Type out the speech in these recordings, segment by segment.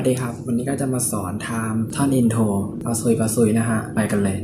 วัสดีครับ วันนี้ก็จะมาสอนทำท่อนอินโทรปาซุยปาซุยนะฮะ ไปกันเลย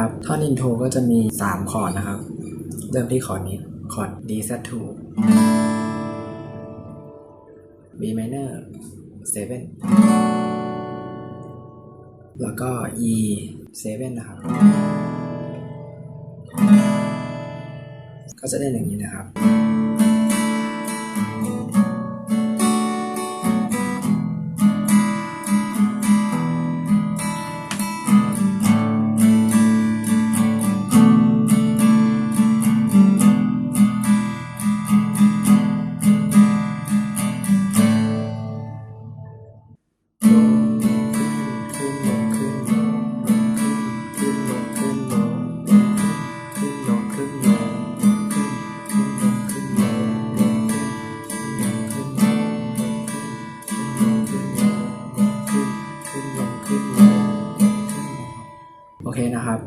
นะครับ ท่อนอินโทรก็จะมี 3 คอร์ดนะครับ เริ่มที่คอร์ดนี้ คอร์ด D Z2 B minor 7 แล้วก็ E 7 นะครับ ก็จะได้อย่างนี้นะครับ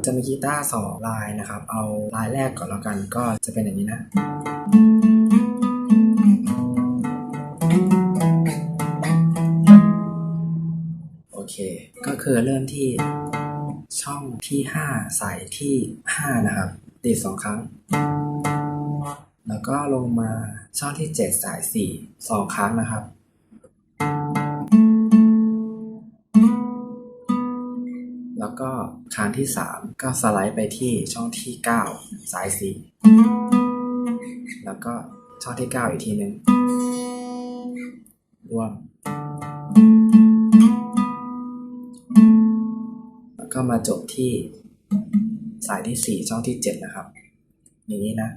จะมีกีตาร์สองลายนะครับ เอาลายแรกก่อนแล้วกันก็จะเป็นอย่างนี้นะโอเค ก็คือเริ่มที่ช่องที่ 5 ใส่ที่ 5 นะครับ ดีดสองครั้ง แล้วก็ลงมาช่องที่ 7 สาย 4 2 ครั้งนะครับ แล้วก็ครั้งที่ 3 ก็สไลด์ไปที่ช่องที่ 9 สาย4แล้วก็ช่องที่ 9 อีกทีหนึ่งรวม แล้วก็มาจบที่สายที่ 4 ช่องที่ 7 นะครับ อย่างนี้นะ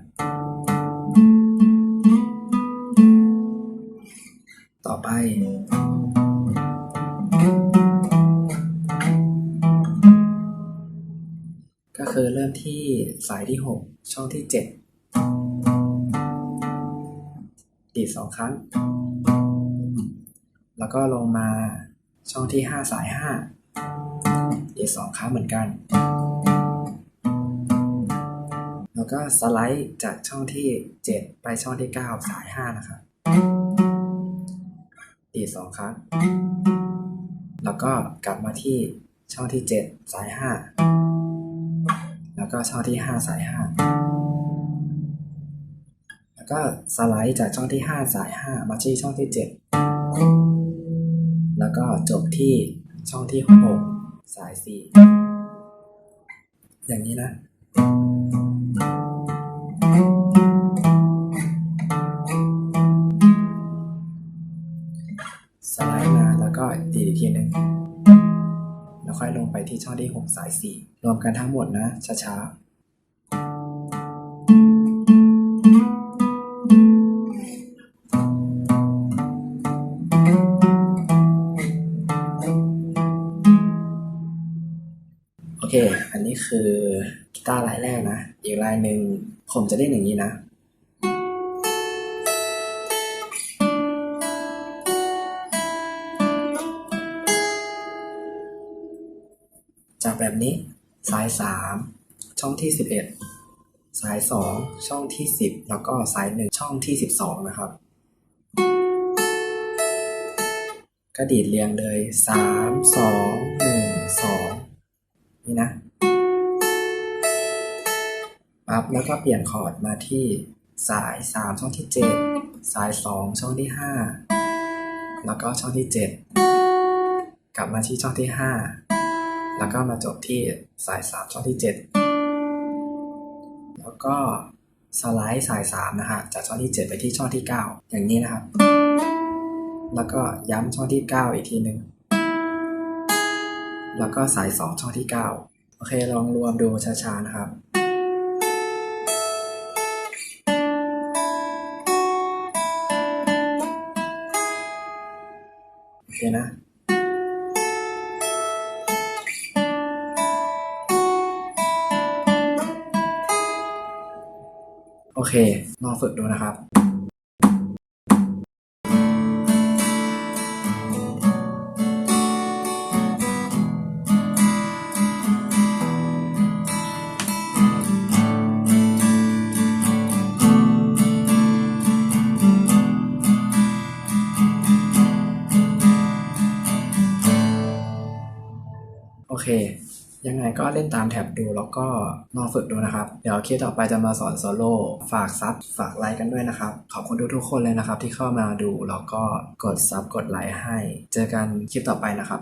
ต่อไป คือเริ่มที่สายที่ 6 ช่องที่ 7 ดีดสองครั้ง แล้วก็ลงมาช่องที่ 5 สาย5อีกสองครั้งเหมือนกัน แล้วก็สไลด์จากช่องที่ 7 ไปช่องที่ 9 สาย 5 นะครับอีกสองครั้ง แล้วก็กลับมาที่ช่องที่ 7 สาย 5 แล้วก็ช่องที่5สาย5แล้วก็สไลด์จากช่องที่5สาย5มาที่ช่องที่ 7 แล้วก็จบที่ช่องที่ 6 สายสี่อย่างนี้นะสไลด์มาแล้วก็ดีอีกทีหนึ่ง แล้วค่อยลงไปที่ช่องที่ 6 สาย 4 รวมกันทั้งหมดนะ ช้าๆ โอเค อันนี้คือกีตาร์ลายแรกนะ อีกลายหนึ่งผมจะเล่นอย่างนี้นะ จากแบบนี้สาย 3 ช่องที่ 11 สาย 2 ช่องที่ 10 แล้วก็สาย 1 ช่องที่ 12 นะครับก็ดีดเรียงเลย 3 2 1 2 นี่นะปั๊บแล้วก็เปลี่ยนคอร์ดมาที่สาย 3 ช่องที่ 7 สาย 2 ช่องที่ 5 แล้วก็ช่องที่ 7 กลับมาที่ช่องที่ 5 แล้วก็มาจบที่สาย 3 ช่องที่ 7 แล้วก็สไลด์สาย 3 นะฮะ จากช่องที่ 7 ไปที่ช่องที่ 9 อย่างนี้นะครับ แล้วก็ย้ำช่องที่ 9 อีกทีหนึ่ง แล้วก็สาย 2 ช่องที่ 9 โอเค ลองรวมดูช้าๆ นะครับโอเคนะ เค ลองฝึกดูนะครับโอเค ยังไงก็เล่นตามแท็บดูแล้วก็ลองฝึกดูนะครับ เดี๋ยวคลิปต่อไปจะมาสอนโซโล่ฝากซับฝากไลค์กันด้วยนะครับ ขอบคุณทุกๆคนเลยนะครับ ที่เข้ามาดูแล้วก็กดซับกดไลค์ให้ เจอกันคลิปต่อไปนะครับ